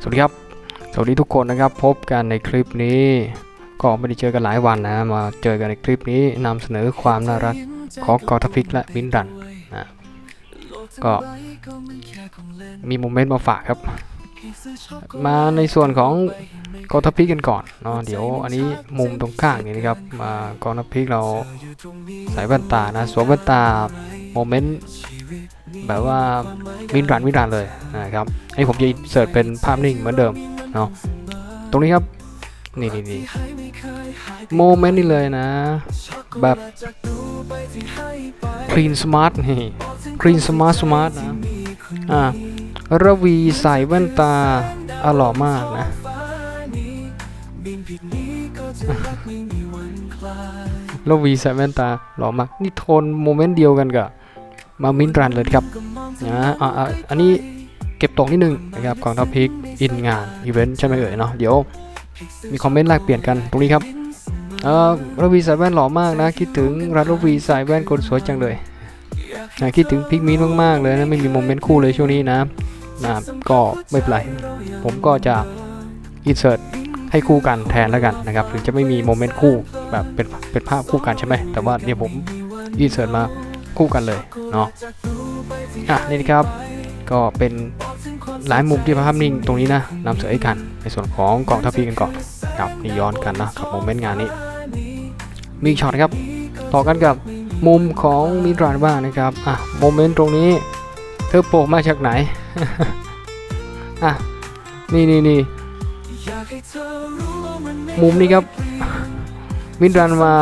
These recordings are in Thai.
สวัสดีครับ สวัสดีทุกคนนะครับ พบกันในคลิปนี้ ก็ไม่ได้เจอกันหลายวันนะ มาเจอกันในคลิปนี้นำเสนอความน่ารักของกอทพิกและมินรันนะก็มีโมเมนต์มาฝากครับ มาในส่วนของกอทพิกกันก่อนเนาะเดี๋ยวอันนี้มุมตรงข้างนี่นะครับมากอทพิกเราใส่แว่นตานะสวมแว่นตาโมเมนต์ แบบว่ามินรันมินรันเลยนะครับให้ผมจะเสิร์ชเป็นภาพนิ่งเหมือนเดิมเนาะตรงนี้ครับ นี่นี่นี่โมเมนต์นี่เลยนะ แบบคลีนสมาร์ทนี่คลีนสมาร์ทสมาร์ทนะ อ่าระวีใส่แว่นตาอหล่อมากนะระวีใส่แว่นตาหล่อมาก นี่โทนโมเมนต์เดียวกันกับ มามินรันเลยครับนะอะอะอันนี้เก็บตกนิดนึงนะครับของท็อปพิกอินงานอีเวนต์ใช่ไหมเอ่ยเนาะเดี๋ยวมีคอมเมนต์แลกเปลี่ยนกันตรงนี้ครับเออระวีใส่แว่นหล่อมากนะ คิดถึงรัฐระวีใส่แว่นคนสวยจังเลยนะคิดถึงพิกมินมากๆเลยนะไม่มีโมเมนต์คู่เลยช่วงนี้นะนะครับก็ไม่เป็นไรผมก็จะอินเสิร์ตให้คู่กันแทนแล้วกันนะครับถึงจะไม่มีโมเมนต์คู่แบบเป็นเป็นภาพคู่กันใช่ไหมแต่ว่าเดี๋ยวผมอินเสิร์ตมา คู่กันเลยเนาะอะนี่นครับก็เป็นหลายมุมที่ภาพนิ่งตรงนี้นะนำเสนอให้กันในส่วนของกองทัพพีกันก่อนครับนี่ย้อนกันนะกับโมเมนต์งานนี้ มีช็อตครับต่อกันกับมุมของมิตรานบ้างนะครับอะโมเมนต์ตรงนี้ เธอโผล่มาจากไหนอะนี่นี่นี่มุมนี้ครับมินรันมา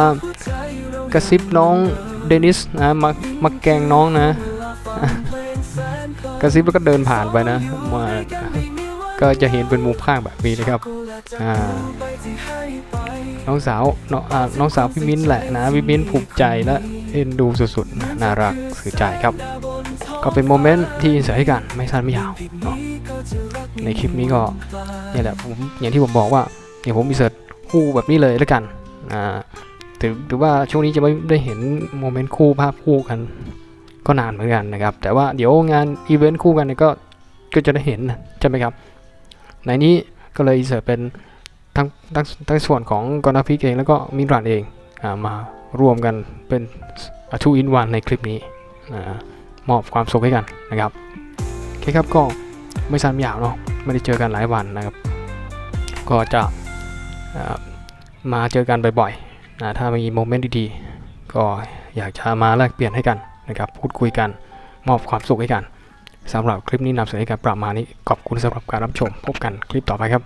กระซิบน้อง เดนิสนะมามาแกงน้องนะ กระซิบแล้วก็เดินผ่านไปนะมาก็จะเห็นเป็นมุมข้างแบบนี้นะครับอ่าน้องสาวน้องน้องสาวพี่มิ้นแหละนะพี่มิ้นภูมิใจและเอ็นดูสุดๆน่ารักสื่อใจครับ ก็เป็นโมเมนต์ที่อินเสิร์ตให้กันไม่สั้นไม่ยาวเนาะในคลิปนี้ก็เนี่ยแหละผมอย่างที่ผมบอกว่าเดี๋ยวผมอินเสิร์ตคู่แบบนี้เลยแล้วกันอ่า ถือถือว่าช่วงนี้จะไม่ได้เห็นโมเมนต์คู่ภาพคู่กัน ก็นานเหมือนกันนะครับ แต่ว่าเดี๋ยวงานอีเวนต์คู่กันก็ก็จะได้เห็นใช่ไหมครับ ในนี้ก็เลยอินเสิร์ตเป็นทั้งทั้งทั้งส่วนของกอนาฟิกเองแล้วก็มินรันเองอมารวมกันเป็นทูอินวันในคลิปนี้มอบความสุขให้กันนะครับโอเคครับก็ไม่สั้นยาวเนาะไม่ได้เจอกันหลายวันนะครับ ก็จะมาเจอกันบ่อยๆ นะถ้ามีโมเมนต์ดีๆ ก็อยากจะมาแลกเปลี่ยนให้กันนะครับ พูดคุยกัน มอบความสุขให้กันสำหรับคลิปนี้นำเสนอให้กันประมาณนี้ ขอบคุณสำหรับการรับชม พบกันคลิปต่อไปครับ